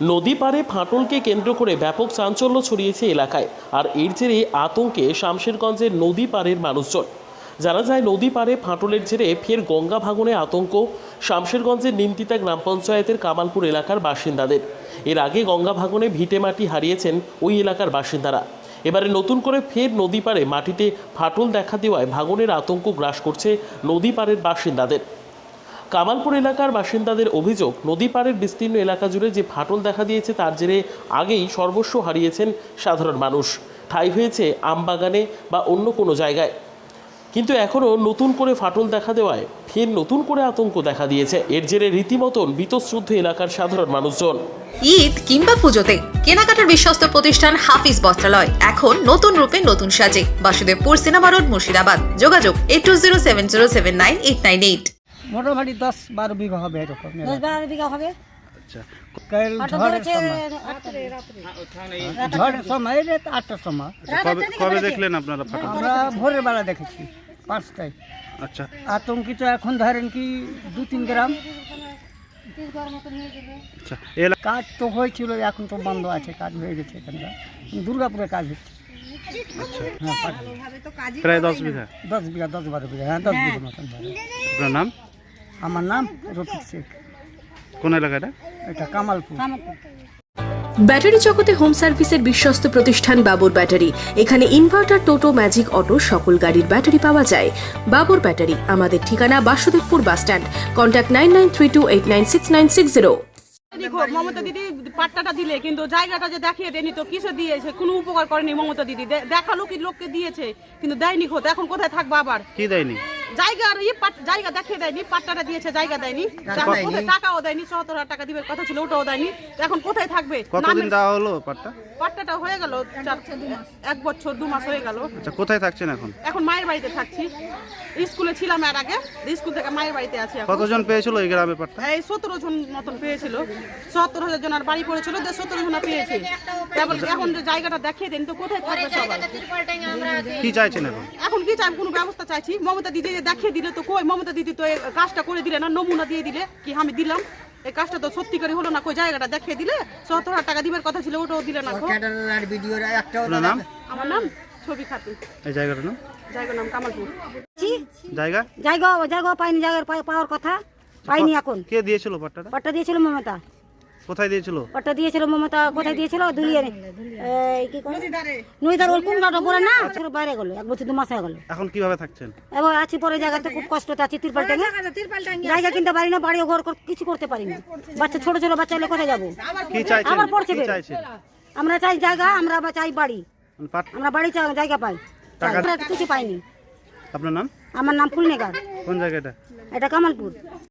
নদী পারে ফাটলকে কেন্দ্র করে ব্যাপক চাঞ্চল্য ছড়িয়েছে এলাকায়, আর এর জেরে আতঙ্কে শামশেরগঞ্জের নদী পাড়ের মানুষজন। জানা যায়, নদী পারে ফাটলের জেরে ফের গঙ্গা ভাঙনে আতঙ্ক শামশেরগঞ্জের নিমতিতা গ্রাম পঞ্চায়েতের কামালপুর এলাকার বাসিন্দাদের। এর আগে গঙ্গা ভাঙনে ভিটে মাটি হারিয়েছেন ওই এলাকার বাসিন্দারা। এবারে নতুন করে ফের নদী পাড়ে মাটিতে ফাটল দেখা দেওয়ায় ভাঙনের আতঙ্ক গ্রাস করছে নদী পাড়ের বাসিন্দাদের। কামালপুর এলাকার বাসিন্দাদের অভিযোগ, নদী পাড়ের বিস্তীর্ণ এলাকা জুড়ে যে ফাটল দেখা দিয়েছে তার জেরে আগেই সর্বস্ব হারিয়েছেন সাধারণ মানুষ। ঠাই হয়েছে আমবাগানে বা অন্য কোনো জায়গায়। কিন্তু এখনও নতুন করে ফাটল দেখা দেওয়ায় ফের নতুন করে আতঙ্ক দেখা দিয়েছে। এর জেরে রীতিমতন বীতশ্রদ্ধ এলাকার সাধারণ মানুষজন। ঈদ কিংবা পুজোতে কেনাকাটার বিশ্বস্ত প্রতিষ্ঠান হাফিজ বস্ত্রালয়। এখন নতুন রূপে নতুন সাজে। Basudebpur cinema road Murshidabad. যোগাযোগ eight two zero seven zero seven nine eight nine eight. মোটামুটি দশ বারো বিঘা হবে এরকম দশ বারো বিঘা হবে? ঝড়ের সময়। রাত আটটার সময়। কবে দেখলেন আপনারা আমরা ভোরের বেলা দেখেছি পাঁচটায়। আচ্ছা। আতঙ্কিত এখন ধরেন কি দু তিন গ্রাম। আচ্ছা কাজ তো হয়েছিল এখন তো বন্ধ আছে কাজ হয়ে গেছে এখানকার। দুর্গাপুরে কাজ হচ্ছে। হ্যাঁ প্রায় দশ বিঘা? দশ বিঘা দশ বারো বিঘা হ্যাঁ দশ বিঘা মতন আপনার নাম? আমার নাম রফিক শেখ। কোন এলাকাটা? এটা কামালপুর। ব্যাটারি জগতে হোম সার্ভিসের বিশ্বস্ত প্রতিষ্ঠান বাবুর ব্যাটারি। এখানে ইনভার্টার টোটো ম্যাজিক অটো সকল গাড়ির ব্যাটারি পাওয়া যায়। বাবুর ব্যাটারি আমাদের ঠিকানা Basudebpur bus stand contact nine nine three two eight nine six nine six zero. Mamata didi পাট্টাটা দিলে কিন্তু জায়গাটা যে দেখিয়ে দেয়নি তো কিসে দিয়েছে? কোনো উপকার করেনি মমতা দিদি। দেখাল কি লোককে দিয়েছে কিন্তু দেয়নি খোদ এখন কোথায় থাকব আবার? কি দেয়নি? জায়গা আর ই পাট- জায়গা দেখিয়ে দেয়নি পাট্টাটা দিয়েছে জায়গা দেয়নি। টাকাও দেয়নি সতেরো হাজার টাকা দিবে কথা ছিল ওটাও দেয়নি। এখন কোথায় থাকবে? কতদিন দেওয়া হলো পাটটা? হয়ে গেল এক বছর দু মাস হয়ে গেল। আচ্ছা কোথায় থাকছেন এখন? এখন মায়ের বাড়িতে থাকছি। স্কুলে ছিলাম এর আগে স্কুল থেকে মায়ের বাড়িতে আছি কতজন পেয়েছিল এই গ্রামে এই সতেরো জন মতন পেয়েছিল। সত্তর হাজার জন আর বাড়ি পড়েছিল যে সতেরো জন পেয়েছে। তারপর এখন যে জায়গাটা দেখিয়ে দেন তো কোথায় থাকবে সবাই? কি চাইছেন এখন? এখন কি চাই? কোনো ব্যবস্থা চাইছি। মমতা দিদি দেখিয়ে দিলে তো কই? মমতা দিদি তো এই কাজটা করে দিলে না নমুনা দিয়ে দিলে কি আমি দিলাম? এই কাজটা তো সত্যি করে হলো না কই জায়গাটা দেখিয়ে দিলে সত্তর হাজার টাকা দিবার কথা ছিল ওটাও দিলে না কো। আপনার নাম? আমার নাম ছবি খাতুন। এই জায়গাটার নাম? জায়গার নাম কামালপুর। জায়গা? জায়গা জায়গা পাইনি জায়গার পাওয়ার কথা পাইনি এখন। কে দিয়েছিল পাট্টাটা? পাট্টা দিয়েছিল মমতা। কোথায় দিয়েছিল? পাট্টা দিয়েছিল মমতা কোথায় দিয়েছিল? দুলিয়ে এই কি করে নদীদার ওই কোন গাটা পরে না? পুরো বাইরে গেল এক বছর দু মাস হয়ে গেল। এখন কীভাবে থাকছেন? এবার আছি পরে জায়গাতে খুব কষ্টতে আছি তিরপাল টেঙে জায়গা কিনতে পারি না বাড়ি ঘর কর- কিছু করতে পারি না। বাচ্চা ছোট ছোট বাচ্চা হলে কোথায় যাব? কি চাইছেন? আবার পড়ছে কি বের। চাইছেন? আমরা চাই জায়গা আমরা আবার চাই বাড়ি। মানে আমরা বাড়ি চাই জায়গা পাই। টাকা- আমরা কিছু পাইনি। আপনার নাম? আমার নাম ফুলনেগার কোন জায়গাটা? এটা কামালপুর।